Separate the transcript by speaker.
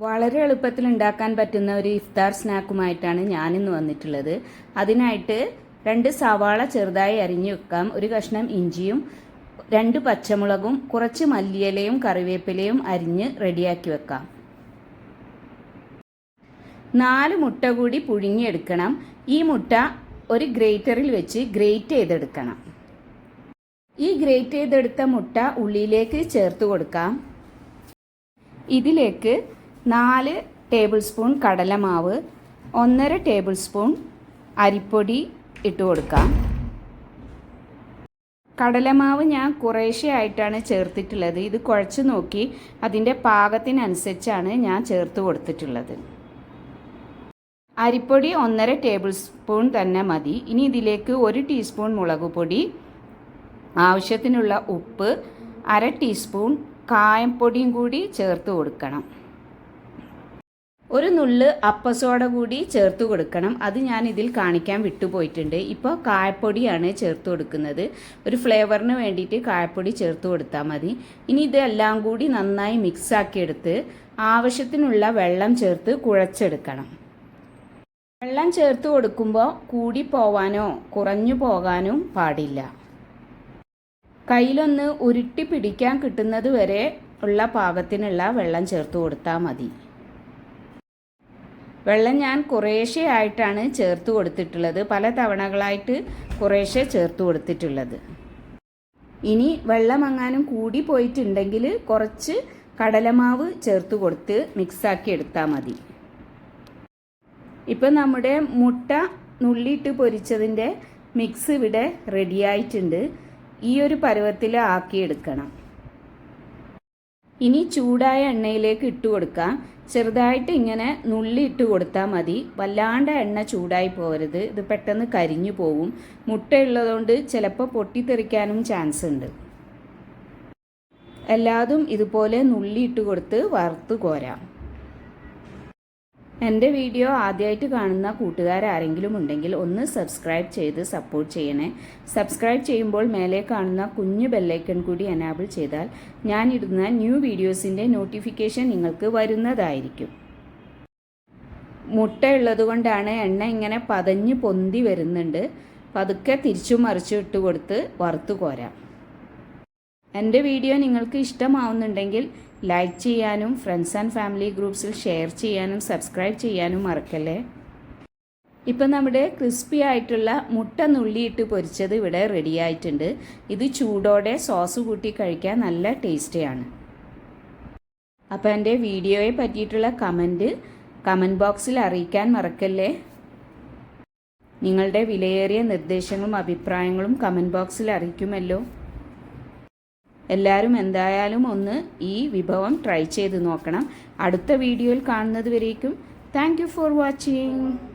Speaker 1: വളരെ എളുപ്പത്തിൽ ഉണ്ടാക്കാൻ പറ്റുന്ന ഒരു ഇഫ്താർ സ്നാക്കുമായിട്ടാണ് ഞാനിന്ന് വന്നിട്ടുള്ളത്. അതിനായിട്ട് രണ്ട് സവാള ചെറുതായി അരിഞ്ഞു വെക്കാം. ഒരു കഷ്ണം ഇഞ്ചിയും രണ്ട് പച്ചമുളകും കുറച്ച് മല്ലിയിലയും കറിവേപ്പിലയും അരിഞ്ഞ് റെഡിയാക്കി വെക്കാം. നാല് മുട്ട കൂടി പുഴുങ്ങിയെടുക്കണം. ഈ മുട്ട ഒരു ഗ്രേറ്ററിൽ വെച്ച് ഗ്രേറ്റ് ചെയ്തെടുക്കണം. ഈ ഗ്രേറ്റ് ചെയ്തെടുത്ത മുട്ട ഉള്ളിയിലേക്ക് ചേർത്ത് കൊടുക്കാം. ഇതിലേക്ക് നാല് ടേബിൾ സ്പൂൺ കടലമാവ് ഒന്നര ടേബിൾ സ്പൂൺ അരിപ്പൊടി ഇട്ട് കൊടുക്കാം. കടലമാവ് ഞാൻ കുറേശ്ശെ ആയിട്ടാണ് ചേർത്തിട്ടുള്ളത്. ഇത് കുഴച്ച് നോക്കി അതിന്റെ പാകത്തിനനുസരിച്ചാണ് ഞാൻ ചേർത്ത് കൊടുത്തിട്ടുള്ളത്. അരിപ്പൊടി ഒന്നര ടേബിൾ സ്പൂൺ തന്നെ മതി. ഇനി ഇതിലേക്ക് ഒരു ടീസ്പൂൺ മുളക് പൊടി ആവശ്യത്തിനുള്ള ഉപ്പ് അര ടീസ്പൂൺ കായംപൊടിയും കൂടി ചേർത്ത് കൊടുക്കണം. ഒരു നുള്ള് അപ്പസോട കൂടി ചേർത്ത് കൊടുക്കണം. അത് ഞാൻ ഇതിൽ കാണിക്കാൻ വിട്ടുപോയിട്ടുണ്ട്. ഇപ്പോൾ കായപ്പൊടിയാണ് ചേർത്ത് കൊടുക്കുന്നത്. ഒരു ഫ്ലേവറിന് വേണ്ടിയിട്ട് കായപ്പൊടി ചേർത്ത് കൊടുത്താൽ മതി. ഇനി ഇതെല്ലാം കൂടി നന്നായി മിക്സാക്കിയെടുത്ത് ആവശ്യത്തിനുള്ള വെള്ളം ചേർത്ത് കുഴച്ചെടുക്കണം. വെള്ളം ചേർത്ത് കൊടുക്കുമ്പോൾ കൂടി പോവാനോ കുറഞ്ഞു പോകാനും പാടില്ല. കയ്യിലൊന്ന് ഉരുട്ടി പിടിക്കാൻ കിട്ടുന്നത് വരെ ഉള്ള പാകത്തിനുള്ള വെള്ളം ചേർത്ത് കൊടുത്താൽ മതി. വെള്ളം ഞാൻ കുറേശ്ശെ ആയിട്ടാണ് ചേർത്ത് കൊടുത്തിട്ടുള്ളത്. പല തവണകളായിട്ട് കുറേശ്ശെ ചേർത്ത് കൊടുത്തിട്ടുള്ളത്. ഇനി വെള്ളം അങ്ങാനും കൂടി പോയിട്ടുണ്ടെങ്കിൽ കുറച്ച് കടലമാവ് ചേർത്ത് കൊടുത്ത് മിക്സാക്കി എടുത്താൽ മതി. ഇപ്പം നമ്മുടെ മുട്ട നുള്ളിയിട്ട് പൊരിച്ചതിന്റെ മിക്സ് ഇവിടെ റെഡിയായിട്ടുണ്ട് ഈ ഒരു പരുവത്തിൽ ആക്കിയെടുക്കണം. ഇനി ചൂടായ എണ്ണയിലേക്ക് ഇട്ട് കൊടുക്കാം. ചെറുതായിട്ട് ഇങ്ങനെ നുള്ളി ഇട്ട് കൊടുത്താൽ മതി. വല്ലാണ്ട് എണ്ണ ചൂടായി പോകരുത്. ഇത് പെട്ടെന്ന് കരിഞ്ഞു പോകും മുട്ടയുള്ളതുകൊണ്ട് ചിലപ്പോൾ പൊട്ടിത്തെറിക്കാനും ചാൻസ് ഉണ്ട്. എല്ലാതും ഇതുപോലെ നുള്ളി ഇട്ട് കൊടുത്ത് വറുത്ത് കോരാം. എന്റെ വീഡിയോ ആദ്യമായിട്ട് കാണുന്ന കൂട്ടുകാരാരെങ്കിലും ഉണ്ടെങ്കിൽ ഒന്ന് സബ്സ്ക്രൈബ് ചെയ്ത് സപ്പോർട്ട് ചെയ്യണേ. സബ്സ്ക്രൈബ് ചെയ്യുമ്പോൾ മേലെ കാണുന്ന കുഞ്ഞു ബെല്ലൈക്കൺ കൂടി എനാബിൾ ചെയ്താൽ ഞാൻ ഇടുന്ന ന്യൂ വീഡിയോസിന്റെ നോട്ടിഫിക്കേഷൻ നിങ്ങൾക്ക് വരുന്നതായിരിക്കും. മുട്ട ഉള്ളതുകൊണ്ടാണ് എണ്ണ ഇങ്ങനെ പതഞ്ഞ് പൊന്തി വരുന്നുണ്ട്. പതുക്കെ തിരിച്ചു മറിച്ചു ഇട്ട് കൊടുത്ത് വറുത്തു കോരാം. എന്റെ വീഡിയോ നിങ്ങൾക്ക് ഇഷ്ടമാവുന്നുണ്ടെങ്കിൽ ലൈക്ക് ചെയ്യാനും ഫ്രണ്ട്സ് ആൻഡ് ഫാമിലി ഗ്രൂപ്പ്സിൽ ഷെയർ ചെയ്യാനും സബ്സ്ക്രൈബ് ചെയ്യാനും മറക്കല്ലേ? ഇപ്പം നമ്മുടെ ക്രിസ്പി ആയിട്ടുള്ള മുട്ട നുള്ളിയിട്ട് പൊരിച്ചത് ഇവിടെ റെഡി ആയിട്ടുണ്ട്. ഇത് ചൂടോടെ സോസ് കൂട്ടി കഴിക്കാൻ നല്ല ടേസ്റ്റിയാണ് അപ്പോൾ എന്റെ വീഡിയോയെ പറ്റിയിട്ടുള്ള കമന്റ് കമന്റ് ബോക്സിൽ അറിയിക്കാൻ മറക്കല്ലേ? നിങ്ങളുടെ വിലയേറിയ നിർദ്ദേശങ്ങളും അഭിപ്രായങ്ങളും കമന്റ് ബോക്സിൽ അറിയിക്കുമല്ലോ. എല്ലാവരും എന്തായാലും ഒന്ന് ഈ വിഭവം ട്രൈ ചെയ്ത് നോക്കണം. അടുത്ത വീഡിയോയിൽ കാണുന്നത് വരേക്കും. Thank for watching